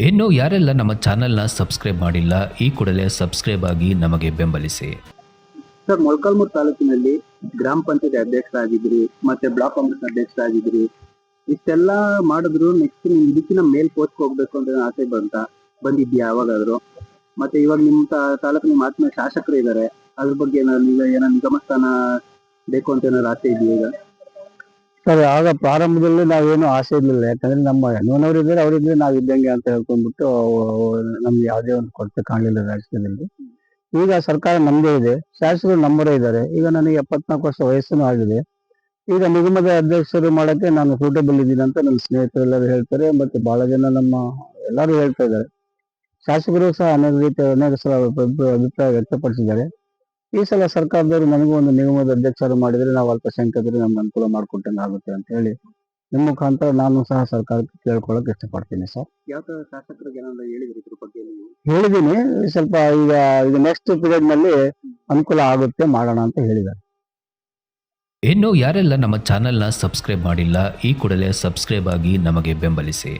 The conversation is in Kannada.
ಇನ್ನು ಯಾರೆಲ್ಲ ನಮ್ಮ ಚಾನೆಲ್ನ ಸಬ್ಸ್ಕ್ರೈಬ್ ಮಾಡಿಲ್ಲ, ಈ ಕೂಡಲೇ ಸಬ್ಸ್ಕ್ರೈಬ್ ಆಗಿ ನಮಗೆ ಬೆಂಬಲಿಸಿ. ಸರ್, ಮೊಳಕಾಲ್ಮೂರು ತಾಲೂಕಿನಲ್ಲಿ ಗ್ರಾಮ ಪಂಚಾಯತ್ ಅಧ್ಯಕ್ಷರಾಗಿದ್ರಿ, ಮತ್ತೆ ಬ್ಲಾಕ್ ಕಾಂಗ್ರೆಸ್ ಅಧ್ಯಕ್ಷರಾಗಿದ್ರಿ, ಇಷ್ಟೆಲ್ಲ ಮಾಡಿದ್ರು ನೆಕ್ಸ್ಟ್ ನಿಮ್ ಇದಕ್ಕಿನ ಮೇಲ್ ಪೋಸ್ಟ್ ಹೋಗ್ಬೇಕು ಅಂತ ಆಸೆ ಬಂತ, ಬಂದಿದ್ಯಾ ಯಾವಾಗಾದ್ರು? ಮತ್ತೆ ಇವಾಗ ನಿಮ್ ತಾ- ಮಾತಿನ ನಿಮ್ಮ ಶಾಸಕರು ಇದ್ದಾರೆ ಅದ್ರ ಬಗ್ಗೆ ಏನಾದ್ರು ನೀವು ಏನೋ ನಿಗಮ ಸ್ಥಾನ ಬೇಕು ಅಂತ ಏನಾದ್ರು ಆಸೆ ಇದೆಯಾ ಈಗ? ಸರ್, ಆಗ ಪ್ರಾರಂಭದಲ್ಲಿ ನಾವೇನು ಆಸೆ ಇರಲಿಲ್ಲ. ಯಾಕಂದ್ರೆ ನಮ್ಮ ಹೆಣ್ಣನವ್ರು ಇದ್ರೆ ಅವ್ರಿದ್ರೆ ನಾವು ಇದ್ದಂಗೆ ಅಂತ ಹೇಳ್ಕೊಂಡ್ಬಿಟ್ಟು ನಮ್ಗೆ ಯಾವುದೇ ಒಂದು ಕೊರತೆ ಕಾಣಲಿಲ್ಲ ರಾಜಕೀಯದಲ್ಲಿ. ಈಗ ಸರ್ಕಾರ ನಮ್ದೇ ಇದೆ. ಶಾಸಕರು ನಮ್ಮರೇ ಇದ್ದಾರೆ. ಈಗ ನನಗೆ ಎಪ್ಪತ್ನಾಲ್ಕು ವರ್ಷ ವಯಸ್ಸನ್ನು ಆಗಿದೆ. ಈಗ ನಿಗಮದ ಅಧ್ಯಕ್ಷರು ಮಾಡಕ್ಕೆ ನಾನು ಸೂಟಬಲ್ ಇದ್ದೀನಿ ಅಂತ ನನ್ನ ಸ್ನೇಹಿತರೆಲ್ಲರೂ ಹೇಳ್ತಾರೆ. ಮತ್ತೆ ಬಹಳ ಜನ ನಮ್ಮ ಎಲ್ಲರೂ ಹೇಳ್ತಾ ಇದ್ದಾರೆ. ಶಾಸಕರು ಸಹ ಅನೇಕ ರೀತಿಯ ಅನೇಕ ಸಲ ಅಭಿ- ಅಭಿಪ್ರಾಯ ವ್ಯಕ್ತಪಡಿಸಿದ್ದಾರೆ. ಈ ಸಲ ಸರ್ಕಾರದವರು ನಮಗೂ ಒಂದು ನಿಗಮದ ಅಧ್ಯಕ್ಷರು ಮಾಡಿದ್ರೆ ನಾವು ಅಲ್ಪಸಂಖ್ಯಾತರಿಗೆ ನಮ್ಗೆ ಅನುಕೂಲ ಮಾಡಿಕೊಟ್ಟಂಗೆ ಆಗುತ್ತೆ ಅಂತ ಹೇಳಿ ನಿಮ್ಮ ಮುಖಾಂತರ ನಾನು ಸಹ ಸರ್ಕಾರಕ್ಕೆ ಕೇಳ್ಕೊಳಕ್ ಇಷ್ಟಪಡ್ತೀನಿ ಸರ್. ಯಾವ ತರ ಶಾಸಕರಿಗೆ ಏನಾದ್ರು ಹೇಳಿದ್ರಿ ಇದ್ರ ಬಗ್ಗೆ ನೀವು? ಹೇಳಿದ್ದೀನಿ ಸ್ವಲ್ಪ ಈಗ ಈಗ ನೆಕ್ಸ್ಟ್ ಪೀರಿಯಡ್ನಲ್ಲಿ ಅನುಕೂಲ ಆಗುತ್ತೆ ಮಾಡೋಣ ಅಂತ ಹೇಳಿದ್ದಾರೆ. ಇನ್ನು ಯಾರೆಲ್ಲ ನಮ್ಮ ಚಾನೆಲ್ನ ಸಬ್ಸ್ಕ್ರೈಬ್ ಮಾಡಿಲ್ಲ ಈ ಕೂಡಲೇ ಸಬ್ಸ್ಕ್ರೈಬ್ ಆಗಿ ನಮಗೆ ಬೆಂಬಲಿಸಿ.